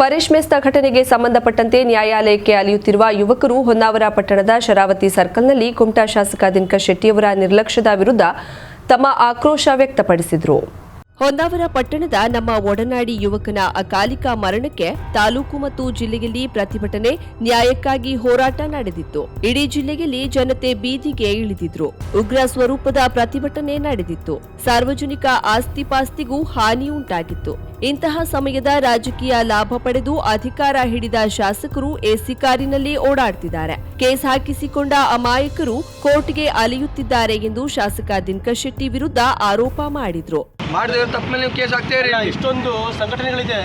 ಪರೇಶ್ ಮೆಸ್ತ ಘಟನೆಗೆ ಸಂಬಂಧಪಟ್ಟಂತೆ ನ್ಯಾಯಾಲಯಕ್ಕೆ ಅಲಿಯುತ್ತಿರುವ ಯುವಕರು ಹೊನ್ನಾವರ ಪಟ್ಟಣದ ಶರಾವತಿ ಸರ್ಕಲ್ನಲ್ಲಿ ಕುಮಟಾ ಶಾಸಕ ದಿನಕರ್ ಶೆಟ್ಟಿಯವರ ನಿರ್ಲಕ್ಷ್ಯದ ವಿರುದ್ಧ ತಮ್ಮ ಆಕ್ರೋಶ ವ್ಯಕ್ತಪಡಿಸಿದರು. ಹೊನ್ನಾವರ ಪಟ್ಟಣದ ನಮ್ಮ ಒಡನಾಡಿ ಯುವಕನ ಅಕಾಲಿಕ ಮರಣಕ್ಕೆ ತಾಲೂಕು ಮತ್ತು ಜಿಲ್ಲೆಯಲ್ಲಿ ಪ್ರತಿಭಟನೆ ನ್ಯಾಯಕ್ಕಾಗಿ ಹೋರಾಟ ನಡೆದಿತ್ತು. ಇಡೀ ಜಿಲ್ಲೆಯಲ್ಲಿ ಜನತೆ ಬೀದಿಗೆ ಇಳಿದಿದ್ರು. ಉಗ್ರ ಸ್ವರೂಪದ ಪ್ರತಿಭಟನೆ ನಡೆದಿತ್ತು. ಸಾರ್ವಜನಿಕ ಆಸ್ತಿಪಾಸ್ತಿಗೂ ಹಾನಿ ಉಂಟಾಗಿತ್ತು ಇಂತಹ ಸಮಯದ ರಾಜಕೀಯ ಲಾಭ ಪಡೆದು ಅಧಿಕಾರ ಹಿಡಿದ ಶಾಸಕರು ಎಸಿ ಕಾರಿನಲ್ಲಿ ಓಡಾಡ್ತಿದ್ದಾರೆ. ಕೇಸ್ ಹಾಕಿಸಿಕೊಂಡ ಅಮಾಯಕರು ಕೋರ್ಟ್ಗೆ ಅಲೆಯುತ್ತಿದ್ದಾರೆ ಎಂದು ಶಾಸಕ ದಿನಕರ್ ಶೆಟ್ಟಿ ವಿರುದ್ಧ ಆರೋಪ ಮಾಡಿದ್ರು. ಮಾಡಿದ್ರೆ ತಪ್ಪ ಮೇಲೆ ನೀವು ಕೇಸ್ ಹಾಕ್ತೀರಿ ಇಷ್ಟೊಂದು ಸಂಘಟನೆಗಳಿದೆ.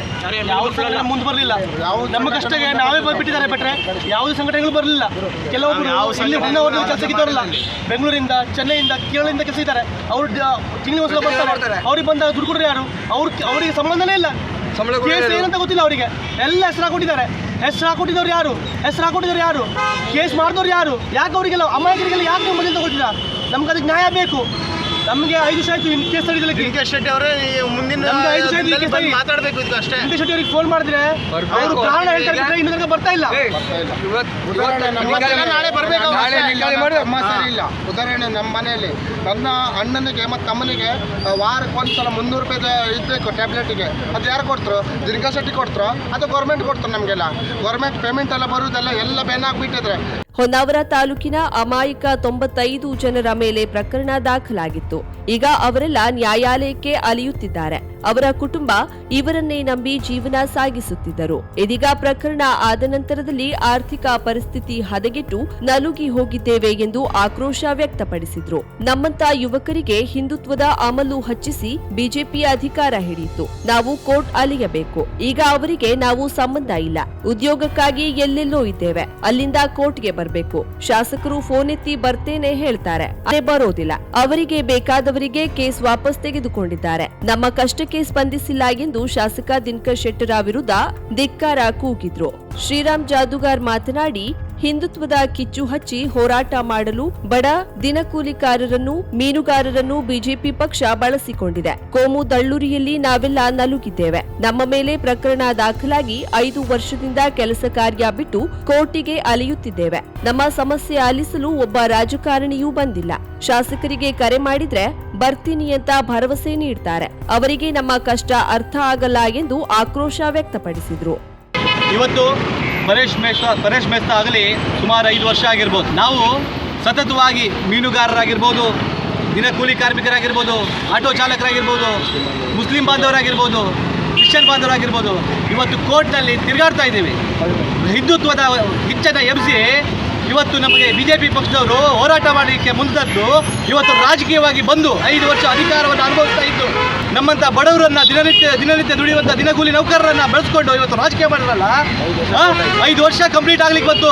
ಯಾವ ಸಂಘಟನೆ ಮುಂದೆ ಬರಲಿಲ್ಲ. ನಮ್ಮ ಕಷ್ಟಕ್ಕೆ ನಾವೇ ಬಂದ್ಬಿಟ್ಟಿದ್ದಾರೆ ಬಿಟ್ರೆ ಯಾವುದೇ ಸಂಘಟನೆಗಳು ಬರಲಿಲ್ಲ. ಕೆಲವೊಬ್ಬರು ಇಲ್ಲಿ ಹೊನ್ನಾವರದಲ್ಲಿ ಕೆಲಸಕ್ಕಿದ್ದವರಲ್ಲ ಬೆಂಗಳೂರಿಂದ ಚೆನ್ನೈಯಿಂದ ಕೇರಳದಿಂದ ಕೆಲಸ ಇದ್ದಾರೆ. ಅವ್ರು ತಿಂಗಳು ಒಂದ್ಸಲ ಬರ್ತಾರೆ. ಅವ್ರಿಗೆ ಬಂದಾಗ ದುಡ್ಡು ಯಾರು? ಅವ್ರ ಅವರಿಗೆ ಸಂಬಂಧನೇ ಇಲ್ಲ. ಸಂಬಳ ಕೇಸ್ ಏನಂತ ಗೊತ್ತಿಲ್ಲ ಅವರಿಗೆ. ಎಲ್ಲ ಹೆಸರು ಹಾಕೊಂಡಿದ್ದಾರೆ ಹೆಸರು ಹಾಕೊಂಡಿದ್ದವ್ರು ಯಾರು? ಹೆಸರು ಹಾಕೊಂಡಿದ್ದವ್ರು ಯಾರು? ಕೇಸ್ ಮಾಡಿದವ್ರು ಯಾರು? ಯಾಕೆ ಅವರಿಗೆಲ್ಲ ಅಮಾಯಕರಿಗೆಲ್ಲ ಯಾಕೆ ಮೊದಲು ತಗೊಳ್ತೀರಾ ನಮ್ಗೆ ಅದಕ್ಕೆ ನ್ಯಾಯ ಬೇಕು. ನಮಗೆ ಐದು ವರ್ಷ ಆಯ್ತು ಇನ್ನು ಕೇಸ್ ತಡಿದಲಿಕ್ಕೆ ಡಿ.ಕೆ. ಶೆಟ್ಟಿ ಅವರೇ ಮುಂದಿನ ನಮ್ದು ಐದು ಸೈಡ್ ದಿನದಲ್ಲಿ ಲಿಖಿತ ಬಂದು ಇದೆ. ಮಾತಾಡ್ಬೇಕು ಇದು ಅಷ್ಟೇ. ವೆಂಕಟೇಶ್ ಶೆಟ್ಟಿ ಅವರಿಗೆ ಫೋನ್ ಮಾಡಿದ್ರೆ ಬರ್ಬೇಕು. ಅವರು ಕಾರಣ ಹೇಳ್ತಾರೆ ಇನ್ನು ಇನ್ನೂ ತನಕ ಬರ್ತಾ ಇಲ್ಲ. ಉದಾಹರಣೆ ಇವತ್ತು- ಇವತ್ತು ಇವತ್ತೆಲ್ಲ ನಾಳೆ ಬರಬೇಕು ಅವ್ರು ನಾಳೆ ಅಷ್ಟೇ. ನಿಗಾಳಿ ಮಾಡಿ ಅಮ್ಮ ಸರಿ ಇಲ್ಲ. ಉದಾಹರಣೆ ನಮ್ಮ ಮನೆಯಲ್ಲಿ ನನ್ನ ಅಣ್ಣನಿಗೆ ಮತ್ತು ತಮ್ಮನಿಗೆ ವಾರಕ್ಕೆ ಒಂದು ಸಲ ಮುನ್ನೂರು ರೂಪಾಯಿ ಇರಬೇಕು ಟ್ಯಾಬ್ಲೆಟಿಗೆ. ಅದು ಯಾರು ಕೊಡ್ತರು? ದಿನಕ ಶೆಟ್ಟಿ ಕೊಡ್ತರು? ಅದು ಗೌರ್ಮೆಂಟ್ ಕೊಡ್ತಾರೆ ನಮಗೆಲ್ಲ. ಗೌರ್ಮೆಂಟ್ ಪೇಮೆಂಟ್ ಎಲ್ಲ ಬರೋದೆಲ್ಲ ಎಲ್ಲ ಬೇನ್ ಆಗಿಬಿಟ್ಟಿದ್ರೆ ಹೊನ್ನಾವರ ತಾಲೂಕಿನ ಅಮಾಯಕ ತೊಂಬತ್ತೈದು ಜನರ ಮೇಲೆ ಪ್ರಕರಣ ದಾಖಲಾಗಿತ್ತು. ಈಗ ಅವರೆಲ್ಲ ನ್ಯಾಯಾಲಯಕ್ಕೆ ಅಲಿಯುತ್ತಿದ್ದಾರೆ. ಅವರ ಕುಟುಂಬ ಇವರನ್ನೇ ನಂಬಿ ಜೀವನ ಸಾಗಿಸುತ್ತಿದ್ದರು. ಇದೀಗ ಪ್ರಕರಣ ಆದ ನಂತರದಲ್ಲಿ ಆರ್ಥಿಕ ಪರಿಸ್ಥಿತಿ ಹದಗೆಟ್ಟು ನಲುಗಿ ಹೋಗಿದ್ದೇವೆ ಎಂದು ಆಕ್ರೋಶ ವ್ಯಕ್ತಪಡಿಸಿದ್ರು. ನಮ್ಮಂತ ಯುವಕರಿಗೆ ಹಿಂದುತ್ವದ ಅಮಲು ಹಚ್ಚಿಸಿ ಬಿಜೆಪಿ ಅಧಿಕಾರ ಹಿಡಿಯಿತು. ನಾವು ಕೋರ್ಟ್ ಅಲಿಯಬೇಕು. ಈಗ ಅವರಿಗೆ ನಾವು ಸಂಬಂಧ ಇಲ್ಲ. ಉದ್ಯೋಗಕ್ಕಾಗಿ ಎಲ್ಲೆಲ್ಲೋ ಇದ್ದೇವೆ. ಅಲ್ಲಿಂದ ಕೋರ್ಟ್ಗೆ ಬರಬೇಕು. ಶಾಸಕರು ಫೋನ್ ಎತ್ತಿ ಬರ್ತೇನೆ ಹೇಳ್ತಾರೆ. ಬರೋದಿಲ್ಲ. ಅವರಿಗೆ ಬೇಕಾದವರಿಗೆ ಕೇಸ್ ವಾಪಸ್ ತೆಗೆದುಕೊಂಡಿದ್ದಾರೆ. ನಮ್ಮ ಕಷ್ಟಕ್ಕೆ ಸ್ಪಂದಿಸಿಲ್ಲ ಎಂದು ಶಾಸಕ ದಿನಕರ್ ಶೆಟ್ಟರ ವಿರುದ್ಧ ಧಿಕ್ಕಾರ ಕೂಗಿದ್ರು. ಶ್ರೀರಾಮ್ ಜಾದುಗಾರ್ ಮಾತನಾಡಿ ಹಿಂದುತ್ವದ ಕಿಚ್ಚು ಹಚ್ಚಿ ಹೋರಾಟ ಮಾಡಲು ಬಡ ದಿನಕೂಲಿಕಾರರನ್ನು, ಮೀನುಗಾರರನ್ನು ಬಿಜೆಪಿ ಪಕ್ಷ ಬಳಸಿಕೊಂಡಿದೆ. ಕೋಮು ದಳ್ಳೂರಿಯಲ್ಲಿ ನಾವೆಲ್ಲ ನಲುಗಿದ್ದೇವೆ. ನಮ್ಮ ಮೇಲೆ ಪ್ರಕರಣ ದಾಖಲಾಗಿ ಐದು ವರ್ಷದಿಂದ ಕೆಲಸ ಕಾರ್ಯ ಬಿಟ್ಟು ಕೋರ್ಟಿಗೆ ಅಲೆಯುತ್ತಿದ್ದೇವೆ. ನಮ್ಮ ಸಮಸ್ಯೆ ಆಲಿಸಲು ಒಬ್ಬ ರಾಜಕಾರಣಿಯೂ ಬಂದಿಲ್ಲ. ಶಾಸಕರಿಗೆ ಕರೆ ಮಾಡಿದ್ರೆ ಬರ್ತೀನಿ ಅಂತ ಭರವಸೆ ನೀಡ್ತಾರೆ. ಅವರಿಗೆ ನಮ್ಮ ಕಷ್ಟ ಅರ್ಥ ಆಗಲ್ಲ ಎಂದು ಆಕ್ರೋಶ ವ್ಯಕ್ತಪಡಿಸಿದ್ರು. ಇವತ್ತು ಪರೇಶ್ ಮೇಸ್ತ ಪರೇಶ್ ಮೇಸ್ತ ಆಗಲಿ ಸುಮಾರು ಐದು ವರ್ಷ ಆಗಿರ್ಬೋದು. ನಾವು ಸತತವಾಗಿ ಮೀನುಗಾರರಾಗಿರ್ಬೋದು ದಿನ ಕೂಲಿ ಕಾರ್ಮಿಕರಾಗಿರ್ಬೋದು, ಆಟೋ ಚಾಲಕರಾಗಿರ್ಬೋದು, ಮುಸ್ಲಿಂ ಬಾಂಧವರಾಗಿರ್ಬೋದು, ಕ್ರಿಶ್ಚಿಯನ್ ಬಾಂಧವರಾಗಿರ್ಬೋದು, ಇವತ್ತು ಕೋರ್ಟ್ನಲ್ಲಿ ತಿರುಗಾಡ್ತಾ ಇದ್ದೀವಿ. ಹಿಂದುತ್ವದ ಕಿಚ್ಚನ ಎಂ ಸಿ ಇವತ್ತು ನಮಗೆ ಬಿ ಜೆ ಪಿ ಪಕ್ಷದವರು ಹೋರಾಟ ಮಾಡಲಿಕ್ಕೆ ಮುಂದದ್ದು ಇವತ್ತು ರಾಜಕೀಯವಾಗಿ ಬಂದು ಐದು ವರ್ಷ ಅಧಿಕಾರವನ್ನು ಅನುಭವಿಸ್ತಾ ಇದ್ದು ನಮ್ಮಂಥ ಬಡವರನ್ನ ದಿನನಿತ್ಯ ದಿನನಿತ್ಯ ದುಡಿಯುವಂಥ ದಿನಗೂಲಿ ನೌಕರರನ್ನ ಬೆಳೆಸ್ಕೊಂಡು ಇವತ್ತು ರಾಜಕೀಯ ಮಾಡಿರಲ್ಲ? ಐದು ವರ್ಷ ಕಂಪ್ಲೀಟ್ ಆಗ್ಲಿಕ್ಕೆ ಬಂತು.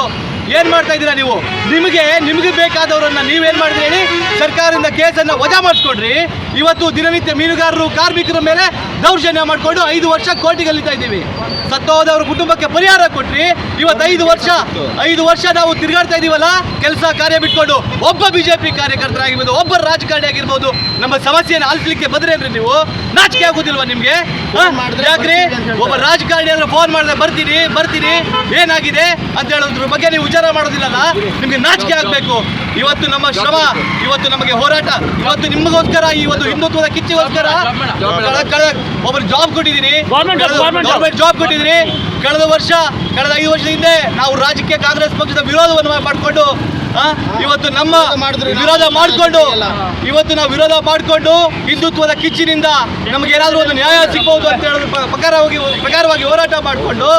ಏನ್ ಮಾಡ್ತಾ ಇದ್ದೀರಾ ನೀವು? ನಿಮಗೆ ನಿಮಗೆ ಬೇಕಾದವರನ್ನ ನೀವೇನ್ ಮಾಡಿದ್ರಿ ಹೇಳಿ? ಸರ್ಕಾರದಿಂದ ಕೇಸನ್ನ ವಜಾ ಮಾಡಿಸ್ಕೊಡ್ರಿ. ಇವತ್ತು ದಿನನಿತ್ಯ ಮೀನುಗಾರರು, ಕಾರ್ಮಿಕರ ಮೇಲೆ ದೌರ್ಜನ್ಯ ಮಾಡಿಕೊಂಡು ಐದು ವರ್ಷ ಕೋರ್ಟಿಗೆ ಗಲ್ಲಿತಾ ಇದ್ದೀವಿ. ಸತ್ತೋದವ್ರ ಕುಟುಂಬಕ್ಕೆ ಪರಿಹಾರ ಕೊಟ್ರಿ, ಇವತ್ತು ಐದು ವರ್ಷ ಐದು ವರ್ಷ ನಾವು ತಿರುಗಾಡ್ತಾ ಇದೀವಲ್ಲ, ಕೆಲಸ ಕಾರ್ಯ ಬಿಟ್ಕೊಂಡು ಒಬ್ಬ ಬಿಜೆಪಿ ಕಾರ್ಯಕರ್ತರಾಗಿರ್ಬೋದು, ಒಬ್ಬ ರಾಜಕಾರಣಿ ಆಗಿರ್ಬೋದು, ನಮ್ಮ ಸಮಸ್ಯೆಯನ್ನು ಆಲಿಸ್ಲಿಕ್ಕೆ ಬಂದ್ರೇನ್ರಿ ನೀವು ನಾಚಿಕೆ ಆಗುದಿಲ್ವಾ ನಿಮ್ಗೆ? ಯಾಕ್ರಿ? ಒಬ್ಬ ರಾಜಕಾರಣಿ ಅಂದ್ರೆ ಫೋನ್ ಮಾಡಿದ್ರೆ ಬರ್ತೀನಿ ಬರ್ತೀನಿ, ಏನಾಗಿದೆ ಅಂತ ಹೇಳೋದ್ರ ಬಗ್ಗೆ ನೀವು ವಿಚಾರ ಮಾಡೋದಿಲ್ಲಲ್ಲ? ನಿಮ್ಗೆ ನಾಚಿಕೆ ಆಗ್ಬೇಕು. ಇವತ್ತು ನಮ್ಮ ಶ್ರಮ, ಇವತ್ತು ನಮಗೆ ಹೋರಾಟ, ಇವತ್ತು ನಿಮಗೋಸ್ಕರ ಈ ಒಂದು ಹಿಂದುತ್ವದ ಕಿಚ್ಚಿಗೋಸ್ಕರ ಒಬ್ಬರು ಜಾಬ್ ಕೊಟ್ಟಿದ್ದೀನಿ. ಗೌರ್ಮೆಂಟ್ ಜಾಬ್ ಕೊಟ್ಟಿದ್ದೀನಿ. ಕಳೆದ ವರ್ಷ ಕಳೆದ ಐದು ವರ್ಷದ ಹಿಂದೆ ನಾವು ರಾಜಕೀಯ ಕಾಂಗ್ರೆಸ್ ಪಕ್ಷದ ವಿರೋಧವನ್ನು ಮಾಡಿಕೊಂಡು ಇವತ್ತು ನಮ್ಮ ವಿರೋಧ ಮಾಡಿಕೊಂಡು ಇವತ್ತು ನಾವು ವಿರೋಧ ಮಾಡಿಕೊಂಡು ಹಿಂದುತ್ವದ ಕಿಚ್ಚಿನಿಂದ ನಮಗೆ ಏನಾದರೂ ಒಂದು ನ್ಯಾಯ ಸಿಗ್ಬೋದು ಅಂತ ಹೇಳಿದ್ರು ಪ್ರಕಾರವಾಗಿ ಪ್ರಕಾರವಾಗಿ ಹೋರಾಟ ಮಾಡಿಕೊಂಡು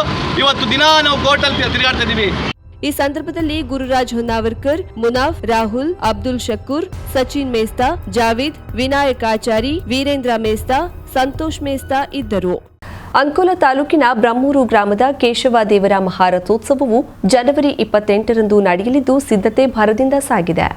ಇವತ್ತು ದಿನ ನಾವು ಕೋರ್ಟಲ್ಲಿ ತಿರುಗಾಡ್ತಾ ಇದ್ದೀವಿ. ಈ ಸಂದರ್ಭದಲ್ಲಿ ಗುರುರಾಜ್ ಹೊನ್ನಾವರ್ಕರ್, ಮುನಾಫ್, ರಾಹುಲ್, ಅಬ್ದುಲ್ ಶಕೂರ್, ಸಚಿನ್ ಮೇಸ್ತಾ, ಜಾವೀದ್ ವಿನಾಯಕಾಚಾರಿ ವೀರೇಂದ್ರ ಮೇಸ್ತಾ, ಸಂತೋಷ್ ಮೇಸ್ತಾ ಇದ್ದರು. ಅಂಕೋಲ ತಾಲೂಕಿನ ಬ್ರಹ್ಮೂರು ಗ್ರಾಮದ ಕೇಶವ ದೇವರ ಮಹಾರಥೋತ್ಸವವು ಜನವರಿ ಇಪ್ಪತ್ತೆಂಟರಂದು ನಡೆಯಲಿದ್ದು ಸಿದ್ಧತೆ ಭರದಿಂದ ಸಾಗಿದೆ.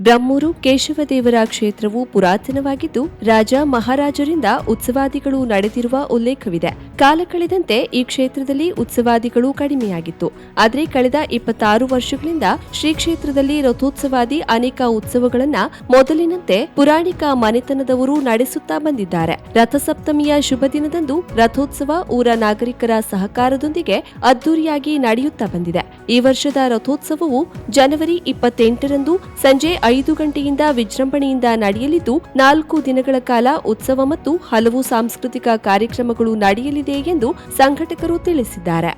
ಬ್ರಹ್ಮೂರು ಕೇಶವದೇವರ ಕ್ಷೇತ್ರವು ಪುರಾತನವಾಗಿದ್ದು, ರಾಜ ಮಹಾರಾಜರಿಂದ ಉತ್ಸವಾದಿಗಳು ನಡೆದಿರುವ ಉಲ್ಲೇಖವಿದೆ. ಕಾಲ ಕಳೆದಂತೆ ಈ ಕ್ಷೇತ್ರದಲ್ಲಿ ಉತ್ಸವಾದಿಗಳು ಕಡಿಮೆಯಾಗಿತ್ತು. ಆದರೆ ಕಳೆದ ಇಪ್ಪತ್ತಾರು ವರ್ಷಗಳಿಂದ ಶ್ರೀ ಕ್ಷೇತ್ರದಲ್ಲಿ ರಥೋತ್ಸವಾದಿ ಅನೇಕ ಉತ್ಸವಗಳನ್ನು ಮೊದಲಿನಂತೆ ಪುರಾಣಿಕ ಮನೆತನದವರು ನಡೆಸುತ್ತಾ ಬಂದಿದ್ದಾರೆ. ರಥಸಪ್ತಮಿಯ ಶುಭ ದಿನದಂದು ರಥೋತ್ಸವ ಊರ ನಾಗರಿಕರ ಸಹಕಾರದೊಂದಿಗೆ ಅದ್ದೂರಿಯಾಗಿ ನಡೆಯುತ್ತಾ ಬಂದಿದೆ. ಈ ವರ್ಷದ ರಥೋತ್ಸವವು ಜನವರಿ ಇಪ್ಪತ್ತೆಂಟರಂದು ಸಂಜೆ ಐದು ಗಂಟೆಯಿಂದ ವಿಜೃಂಭಣೆಯಿಂದ ನಡೆಯಲಿದ್ದು, ನಾಲ್ಕು ದಿನಗಳ ಕಾಲ ಉತ್ಸವ ಮತ್ತು ಹಲವು ಸಾಂಸ್ಕೃತಿಕ ಕಾರ್ಯಕ್ರಮಗಳು ನಡೆಯಲಿದೆ ಎಂದು ಸಂಘಟಕರು ತಿಳಿಸಿದ್ದಾರೆ.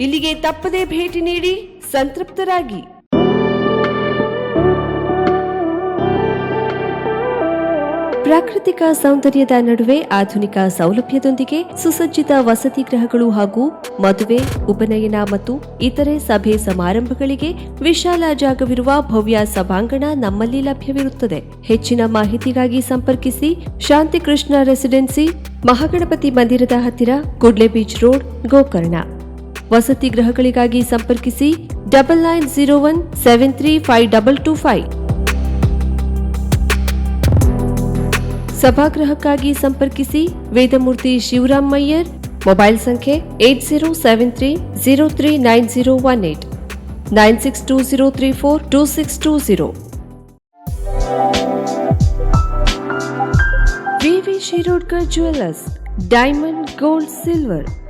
ಇಲ್ಲಿಗೆ ತಪ್ಪದೇ ಭೇಟಿ ನೀಡಿ ಸಂತೃಪ್ತರಾಗಿ. ಪ್ರಾಕೃತಿಕ ಸೌಂದರ್ಯದ ನಡುವೆ ಆಧುನಿಕ ಸೌಲಭ್ಯದೊಂದಿಗೆ ಸುಸಜ್ಜಿತ ವಸತಿ ಗೃಹಗಳು ಹಾಗೂ ಮದುವೆ, ಉಪನಯನ ಮತ್ತು ಇತರೆ ಸಭೆ ಸಮಾರಂಭಗಳಿಗೆ ವಿಶಾಲ ಜಾಗವಿರುವ ಭವ್ಯ ಸಭಾಂಗಣ ನಮ್ಮಲ್ಲಿ ಲಭ್ಯವಿರುತ್ತದೆ. ಹೆಚ್ಚಿನ ಮಾಹಿತಿಗಾಗಿ ಸಂಪರ್ಕಿಸಿ ಶಾಂತಿಕೃಷ್ಣ ರೆಸಿಡೆನ್ಸಿ, ಮಹಾಗಣಪತಿ ಮಂದಿರದ ಹತ್ತಿರ ಕುಡ್ಲೆ ಬೀಚ್ ರೋಡ್, ಗೋಕರ್ಣ. ವಸತಿ ಗೃಹಗಳಿಗಾಗಿ ಸಂಪರ್ಕಿಸಿ double nine zero one seven three five double two five ಸಭಾಗೃಹಕ್ಕಾಗಿ ಸಂಪರ್ಕಿಸಿ ವೇದಮೂರ್ತಿ ಶಿವರಾಮ್ ಮಯ್ಯರ್ ಮೊಬೈಲ್ ಸಂಖ್ಯೆ eight zero seven three zero three nine zero one eight nine six two zero three four two six two zero V V Shirodkar jewellers diamond gold silver